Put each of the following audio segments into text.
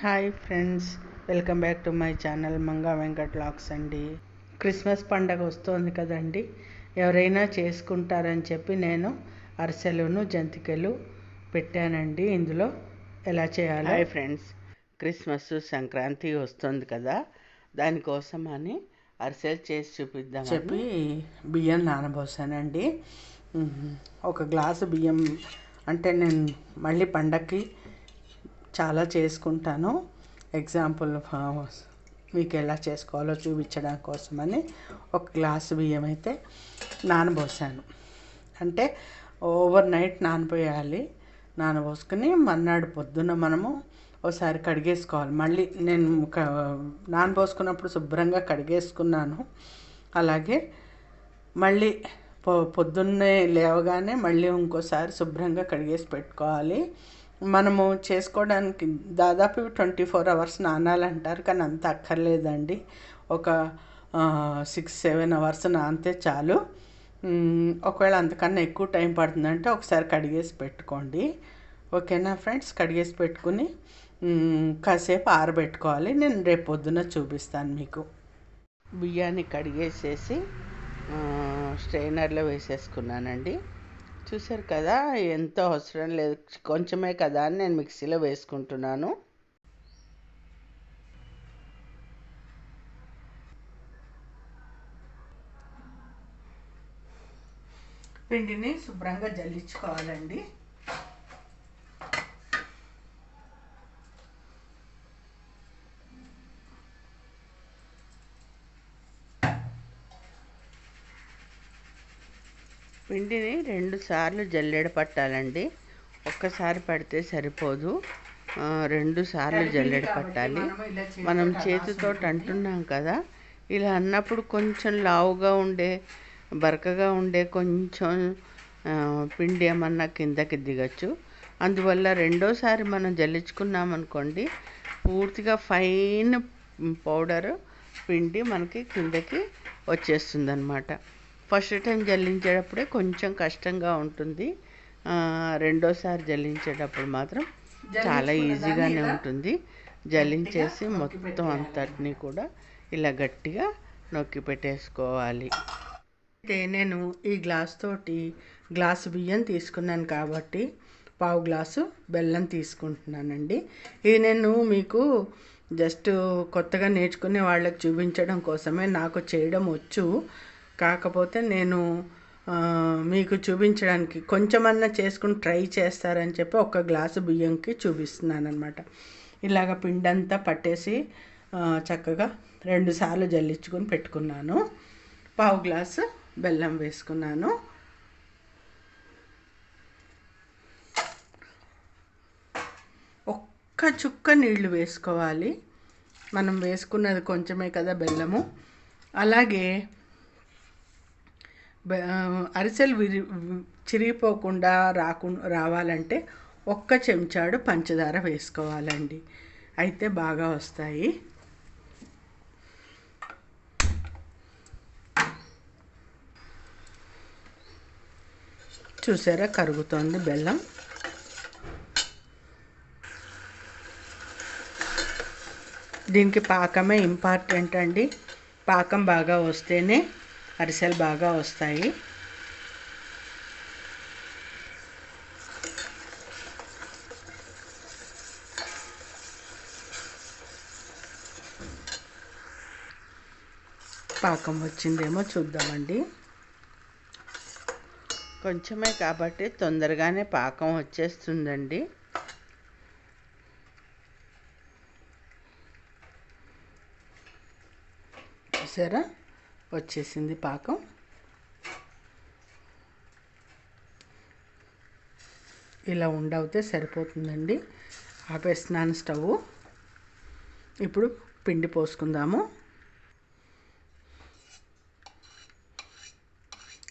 Hi friends welcome back to my channel Manga Venkat lakhs అండి. Christmas పండగ వస్తుంది కదండి ఎవరైనా చేసుకుంటారని చెప్పి నేను అరిసెలును జంతికలు పెట్టానండి. ఇందులో ఎలా చేయాలి? హాయ్ ఫ్రెండ్స్ క్రిస్మస్ సంక్రాంతి వస్తుంది కదా దానికోసం అని అరిసెలు చేసి చూపిద్దాం చెప్పి బియ్యం నానబోసానండి. ఒక గ్లాసు బియ్యం అంటే నేను మళ్ళీ పండగకి చాలా చేసుకుంటాను. ఎగ్జాంపుల్ మీకు ఎలా చేసుకోవాలో చూపించడం కోసమని ఒక గ్లాసు బియ్యం అయితే నానబోసాను. అంటే ఓవర్ నైట్ నానబోయాలి. నానబోసుకుని మర్నాడు పొద్దున్న మనము ఒకసారి కడిగేసుకోవాలి. మళ్ళీ నేను నానబోసుకున్నప్పుడు శుభ్రంగా కడిగేసుకున్నాను. అలాగే మళ్ళీ పొ పొద్దున్నే లేవగానే మళ్ళీ ఇంకోసారి శుభ్రంగా కడిగేసి పెట్టుకోవాలి. మనము చేసుకోవడానికి దాదాపు ట్వంటీ ఫోర్ అవర్స్ నానాలంటారు కానీ అంత అక్కర్లేదండి. ఒక సిక్స్ సెవెన్ అవర్స్ నానితే చాలు. ఒకవేళ అంతకన్నా ఎక్కువ టైం పడుతుందంటే ఒకసారి కడిగేసి పెట్టుకోండి. ఓకేనా ఫ్రెండ్స్? కడిగేసి పెట్టుకుని కాసేపు ఆరబెట్టుకోవాలి. నేను రేపు పొద్దున చూపిస్తాను మీకు. బియ్యాన్ని కడిగేసేసి స్ట్రైనర్లో వేసేసుకున్నానండి. చూసారు కదా ఎంత అవసరం లేదు. కొంచెమే కదా అని నేను మిక్సీలో వేసుకుంటున్నాను. పిండిని శుభ్రంగా జల్లించుకోవాలండి. పిండిని రెండు సార్లు జల్లెడ పట్టాలండి. ఒక్కసారి పడితే సరిపోదు. రెండు సార్లు జల్లెడ పట్టాలి. మనం చేతితో అంటున్నాం కదా ఇలా అన్నప్పుడు కొంచెం లావుగా ఉండే బరకగా ఉండే కొంచెం పిండి ఏమన్నా కిందకి దిగచ్చు. అందువల్ల రెండోసారి మనం జల్లించుకున్నాం అనుకోండి పూర్తిగా ఫైన్ పౌడర్ పిండి మనకి కిందకి వచ్చేస్తుంది అనమాట ఫస్ట్ టైం జల్లించేటప్పుడే కొంచెం కష్టంగా ఉంటుంది. రెండోసారి జల్లించేటప్పుడు మాత్రం చాలా ఈజీగానే ఉంటుంది. జల్లించేసి మొత్తం అంతటిని కూడా ఇలా గట్టిగా నొక్కి పెట్టేసుకోవాలి. అయితే నేను ఈ గ్లాస్ తోటి గ్లాసు బియ్యం తీసుకున్నాను కాబట్టి పావు గ్లాసు బెల్లం తీసుకుంటున్నానండి. ఇది నేను మీకు జస్ట్ కొత్తగా నేర్చుకునే వాళ్ళకి చూపించడం కోసమే నాకు చేయడం వచ్చు. కాకపోతే నేను మీకు చూపించడానికి కొంచెమన్నా చేసుకుని ట్రై చేస్తారని చెప్పి ఒక గ్లాసు బియ్యంకి చూపిస్తున్నాను అనమాట ఇలాగ పిండంతా పట్టేసి చక్కగా రెండుసార్లు జల్లించుకొని పెట్టుకున్నాను. పావు గ్లాసు బెల్లం వేసుకున్నాను. ఒక్క చుక్క నీళ్ళు వేసుకోవాలి. మనం వేసుకున్నది కొంచెమే కదా బెల్లము. అలాగే అరిసెలు విరి చిరిగిపోకుండా రాకు రావాలంటే ఒక్క చెంచాడు పంచదార వేసుకోవాలండి. అయితే బాగా వస్తాయి. చూసారా కరుగుతోంది బెల్లం. దీనికి పాకమే ఇంపార్టెంట్ అండి. పాకం బాగా వస్తేనే అరిసెలు బాగా వస్తాయి. పాకం వచ్చిందేమో చూద్దామండి. కొంచెమే కాబట్టి తొందరగానే పాకం వచ్చేస్తుందండి. చూసారా? వచ్చేసింది పాకం. ఇలా ఉండవుతే సరిపోతుందండి. ఆపేస్తున్నాను స్టవ్. ఇప్పుడు పిండి పోసుకుందాము.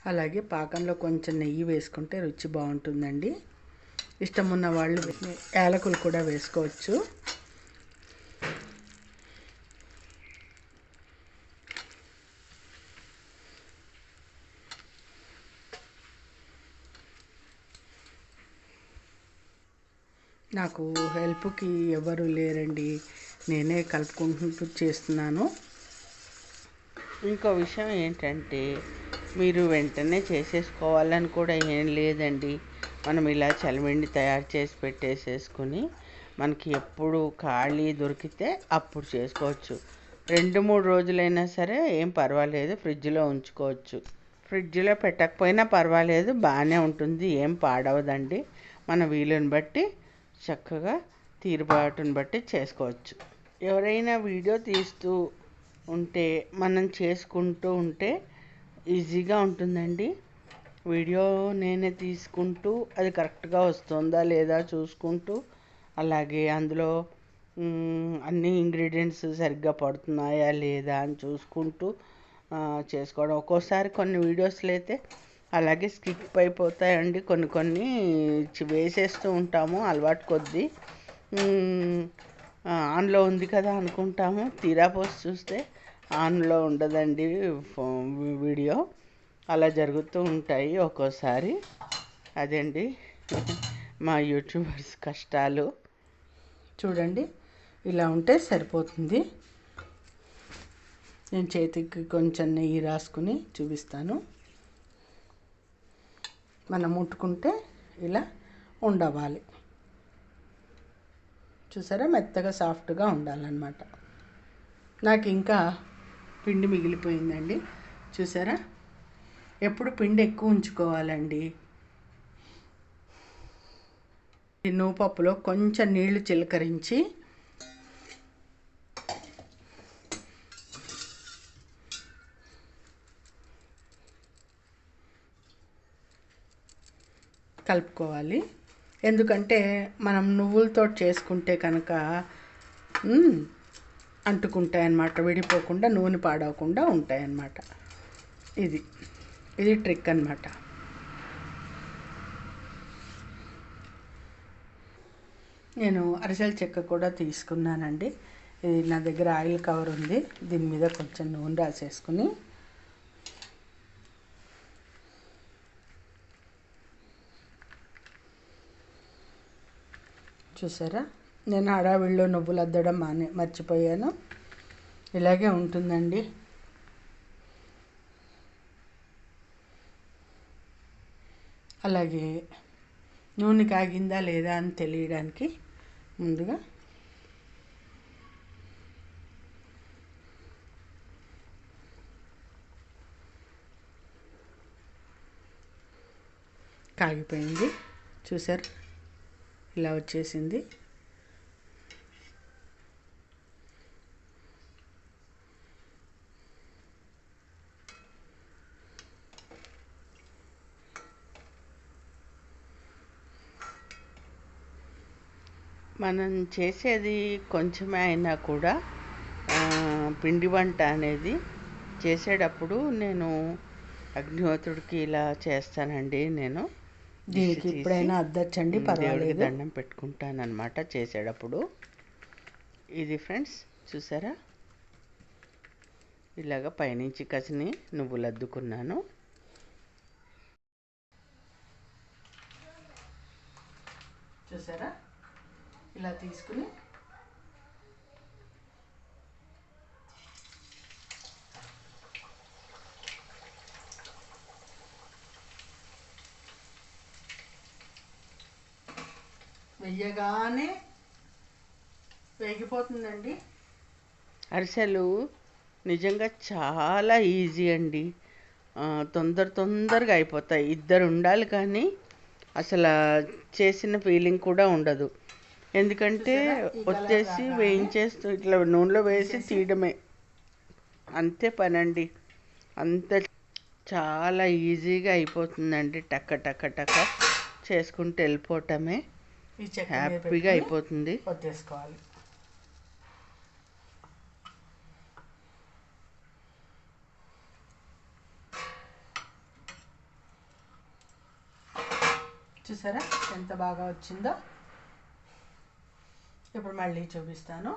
అలాగే పాకంలో కొంచెం నెయ్యి వేసుకుంటే రుచి బాగుంటుందండి. ఇష్టం ఉన్న వాళ్ళు యాలకులు కూడా వేసుకోవచ్చు. నాకు హెల్ప్కి ఎవరు లేరండి. నేనే కలుపుకుంటూ చేస్తున్నాను. ఇంకో విషయం ఏంటంటే మీరు వెంటనే చేసేసుకోవాలని కూడా ఏం లేదండి. మనం ఇలా చలిమిండి తయారు చేసి పెట్టేసేసుకుని మనకి ఎప్పుడు ఖాళీ దొరికితే అప్పుడు చేసుకోవచ్చు. రెండు మూడు రోజులైనా సరే ఏం పర్వాలేదు ఫ్రిడ్జ్లో ఉంచుకోవచ్చు. ఫ్రిడ్జ్లో పెట్టకపోయినా పర్వాలేదు బాగానే ఉంటుంది ఏం పాడవదండి. మన వీలుని బట్టి చక్కగా తీరుబాటుని బట్టి చేసుకోవచ్చు. ఎవరైనా వీడియో తీస్తూ ఉంటే మనం చేసుకుంటూ ఉంటే ఈజీగా ఉంటుందండి. వీడియో నేనే తీసుకుంటూ అది కరెక్ట్గా వస్తుందా లేదా చూసుకుంటూ అలాగే అందులో అన్ని ఇంగ్రీడియంట్స్ సరిగ్గా పడుతున్నాయా లేదా అని చూసుకుంటూ చేసుకోవడం. ఒక్కోసారి కొన్ని వీడియోస్లో అయితే అలాగే స్కిప్ అయిపోతాయండి కొన్ని కొన్ని. వేసేస్తూ ఉంటాము అలవాటు కొద్దీ. ఆన్లో ఉంది కదా అనుకుంటాము. తీరా పోసి చూస్తే ఆన్లో ఉండదండి ఫో- వీడియో. అలా జరుగుతూ ఉంటాయి ఒక్కోసారి. అదండి? మా యూట్యూబర్స్ కష్టాలు. చూడండి ఇలా ఉంటే సరిపోతుంది. నేను చేతికి కొంచెం నెయ్యి రాసుకుని చూపిస్తాను. మనం ముట్టుకుంటే ఇలా ఉండవాలి. చూసారా? మెత్తగా సాఫ్ట్గా ఉండాలన్నమాట. నాకు ఇంకా పిండి మిగిలిపోయిందండి. చూసారా? ఎప్పుడు పిండి ఎక్కువ ఉంచుకోవాలండి. ఈ నువ్వుపప్పులో కొంచెం నీళ్ళు చిలకరించి కలుపుకోవాలి. ఎందుకంటే మనం నువ్వులతో చేసుకుంటే కనుక మ్, అంటుకుంటాయి అన్నమాట విడిపోకుండా నూనె పాడవకుండా ఉంటాయి అన్నమాట ఇది ఇది ట్రిక్ అన్నమాట. నేను అరిసెల చెక్క కూడా తీసుకున్నానండి. ఇది నా దగ్గర ఆయిల్ కవర్ ఉంది. దీని మీద కొంచెం నూనె రాసేసుకుని చూసారా? నేను హడావిడిలో నువ్వులు అద్దడం మానే మర్చిపోయాను. ఇలాగే ఉంటుందండి. అలాగే నూనె కాగిందా లేదా అని తెలియడానికి ముందుగా కాగిపోయింది. చూసారు? ఇలా వచ్చేసింది. మనం చేసేది కొంచెమే అయినా కూడా పిండి వంట అనేది చేసేటప్పుడు నేను అగ్నిహోత్రుడికి ఇలా చేస్తానండి నేను. దీనికి తీసి ఇప్పుడైనా అద్దచ్చండి పర్వాలేదు. దండం పెట్టుకుంటాను అనమాట చేసేటప్పుడు. ఇది ఫ్రెండ్స్ చూసారా? ఇలాగ పైనుంచి కసిని నువ్వులు అద్దుకున్నాను చూసారా? ఇలా తీసుకుని వెయ్యగానే వేగిపోతుందండి అరిసెలు నిజంగా చాలా ఈజీ అండి. తొందర తొందరగా అయిపోతాయి. ఇద్దరు ఉండాలి కానీ అసలు చేసిన ఫీలింగ్ కూడా ఉండదు. ఎందుకంటే వచ్చేసి వేయించేస్తూ ఇట్లా నూనెలో వేసి తీయడమే. అంతే పనండి. అంత చాలా ఈజీగా అయిపోతుందండి. టక్క టక్క టక్క చేసుకుంటూ వెళ్ళిపోవటమే. ఈ హ్యాపీగా అయిపోతుంది. చూసారా ఎంత బాగా వచ్చిందో? ఇప్పుడు మళ్ళీ చూపిస్తాను.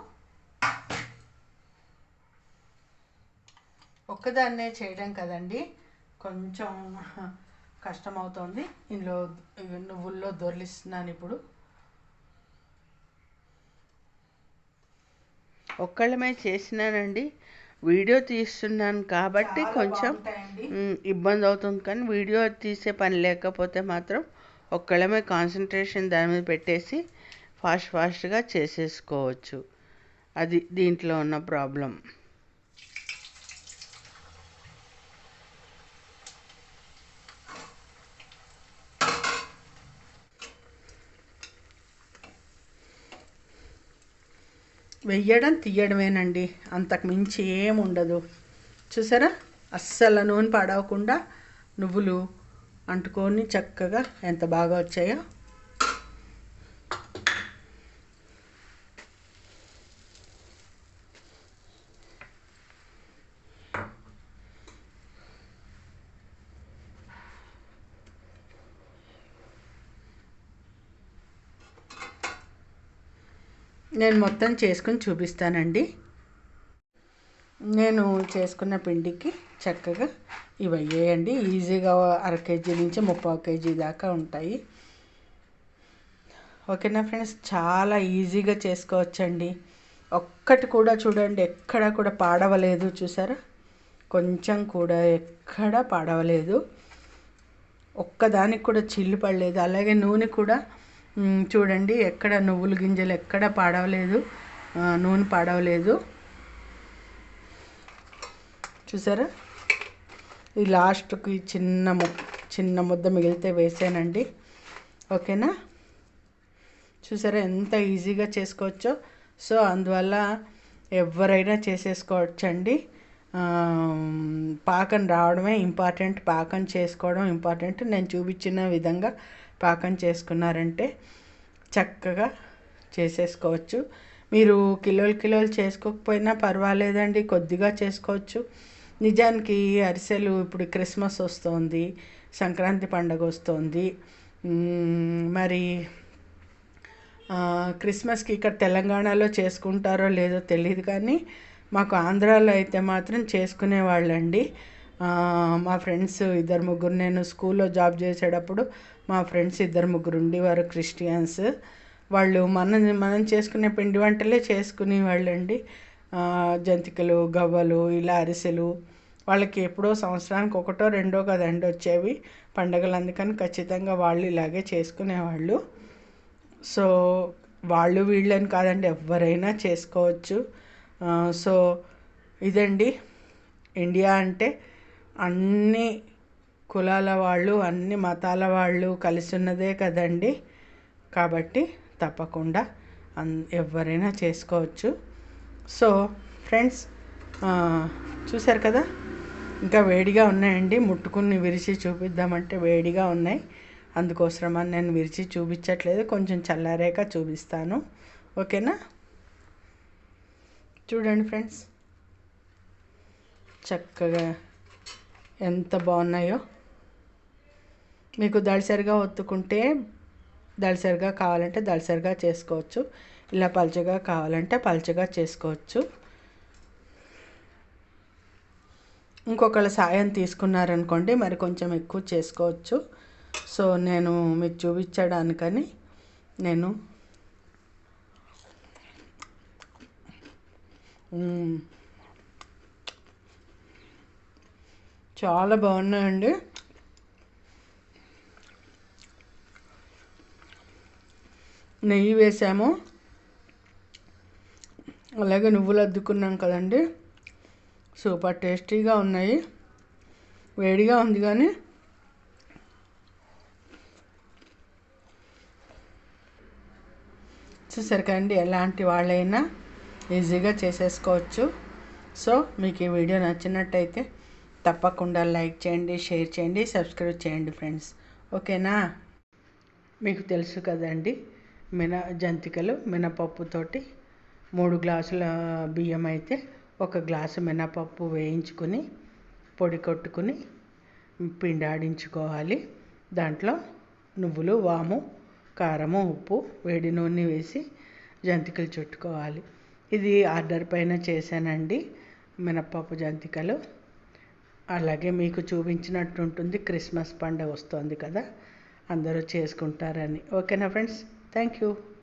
ఒక్కదాన్నే చేయడం కదండి కొంచెం కష్టమవుతోంది. ఇందులో నువ్వుల్లో దొర్లిస్తున్నాను ఇప్పుడు. ఒక్కళ్ళమే చేసినానండి. వీడియో తీస్తున్నాను కాబట్టి కొంచెం ఇబ్బంది అవుతుంది కానీ వీడియో తీసే పని లేకపోతే మాత్రం ఒక్కళ్ళమే కాన్సన్ట్రేషన్ దాని మీద పెట్టేసి ఫాస్ట్ ఫాస్ట్గా చేసేసుకోవచ్చు. అది దీంట్లో ఉన్న ప్రాబ్లం. వెయ్యడం తీయడమేనండి. అంతకు మించి ఏముండదు. చూసారా? అస్సలు నూనె పడవకుండా నువ్వులు అంటుకొని చక్కగా ఎంత బాగా వచ్చాయో నేను మొత్తం చేసుకుని చూపిస్తానండి. నేను చేసుకున్న పిండికి చక్కగా ఇవి అయ్యాయండి. ఈజీగా అర కేజీ నుంచి ముప్పావు కేజీ దాకా ఉంటాయి. ఓకేనా ఫ్రెండ్స్? చాలా ఈజీగా చేసుకోవచ్చండి. ఒక్కటి కూడా చూడండి ఎక్కడ కూడా పాడవలేదు. చూసారా? కొంచెం కూడా ఎక్కడా పాడవలేదు. ఒక్కదానికి కూడా చిల్లు పడలేదు. అలాగే నూనె కూడా చూడండి ఎక్కడ నువ్వుల గింజలు ఎక్కడ పాడవలేదు. నూనె పాడవలేదు. చూసారా? ఈ లాస్ట్కి చిన్న చిన్న ముద్ద మిగిలితే వేసానండి. ఓకేనా? చూసారా ఎంత ఈజీగా చేసుకోవచ్చో. సో అందువల్ల ఎవరైనా చేసేసుకోవచ్చండి. పాకం రావడమే ఇంపార్టెంట్. పాకం చేసుకోవడం ఇంపార్టెంట్. నేను చూపించిన విధంగా పాకం చేసుకున్నారంటే చక్కగా చేసేసుకోవచ్చు. మీరు కిలోలు కిలోలు చేసుకోకపోయినా పర్వాలేదండి కొద్దిగా చేసుకోవచ్చు. నిజానికి అరిసెలు ఇప్పుడు క్రిస్మస్ వస్తుంది సంక్రాంతి పండగ వస్తుంది. మరి క్రిస్మస్కి ఇక్కడ తెలంగాణలో చేసుకుంటారో లేదో తెలియదు కానీ మాకు ఆంధ్రాలో అయితే మాత్రం చేసుకునేవాళ్ళండి. ఆ, మా ఫ్రెండ్స్ ఇద్దరు ముగ్గురు నేను స్కూల్లో జాబ్ చేసేటప్పుడు మా ఫ్రెండ్స్ ఇద్దరు ముగ్గురు ఉండేవారు క్రిస్టియన్స్. వాళ్ళు మనం మనం చేసుకునే పిండి వంటలే చేసుకునేవాళ్ళండి. ఆ, జంతికలు గవ్వలు ఇలా అరిసెలు. వాళ్ళకి ఎప్పుడో సంవత్సరానికి ఒకటో రెండో కదండి వచ్చేవి పండగలు. అందుకని ఖచ్చితంగా వాళ్ళు ఇలాగే చేసుకునేవాళ్ళు. సో వాళ్ళు వీళ్ళని కాదండి ఎవరైనా చేసుకోవచ్చు. సో ఇదండి. ఇండియా అంటే అన్ని కులాల వాళ్ళు అన్ని మతాల వాళ్ళు కలిసి ఉన్నదే కదండి. కాబట్టి తప్పకుండా అన్ ఎవరైనా చేసుకోవచ్చు. సో ఫ్రెండ్స్ చూసారు కదా? ఇంకా వేడిగా ఉన్నాయండి. ముట్టుకుని విరిచి చూపిద్దామంటే వేడిగా ఉన్నాయి. అందుకోసమని నేను విరిచి చూపించట్లేదు. కొంచెం చల్లారాక చూపిస్తాను. ఓకేనా? చూడండి ఫ్రెండ్స్. చక్కగా ఎంత బాగున్నాయో. మీకు దళసరిగా ఒత్తుకుంటే దళసరిగా కావాలంటే దళసరిగా చేసుకోవచ్చు. ఇలా పల్చగా కావాలంటే పలచగా చేసుకోవచ్చు. ఇంకొకళ్ళ సాయం తీసుకున్నారనుకోండి మరి కొంచెం ఎక్కువ చేసుకోవచ్చు. సో నేను మీకు చూపించడానికని నేను చాలా బాగున్నాయండి. నెయ్యి వేసాము. అలాగే నువ్వులు అద్దుకున్నాం కదండి. సూపర్ టేస్టీగా ఉన్నాయి. వేడిగా ఉంది కానీ చూసారు కదండి ఎలాంటి వాళ్ళైనా ఈజీగా చేసేసుకోవచ్చు. సో మీకు ఈ వీడియో నచ్చినట్టయితే తప్పకుండా లైక్ చేయండి షేర్ చేయండి సబ్స్క్రైబ్ చేయండి ఫ్రెండ్స్. ఓకేనా? మీకు తెలుసు కదండి మిన జంతికలు మినపప్పుతోటి మూడు గ్లాసుల బియ్యం అయితే ఒక గ్లాసు మినపప్పు వేయించుకుని పొడి కొట్టుకుని పిండాడించుకోవాలి దాంట్లో నువ్వులు వాము కారము ఉప్పు వేడి నూనె వేసి జంతికలు చుట్టుకోవాలి. ఇది ఆర్డర్ పైన చేశానండి మినపప్పు జంతికలు. అలాగే మీకు చూపించినట్టు ఉంటుంది క్రిస్మస్ పండుగ వస్తుంది కదా అందరూ చేసుకుంటారని. ఓకేనా ఫ్రెండ్స్? Thank you.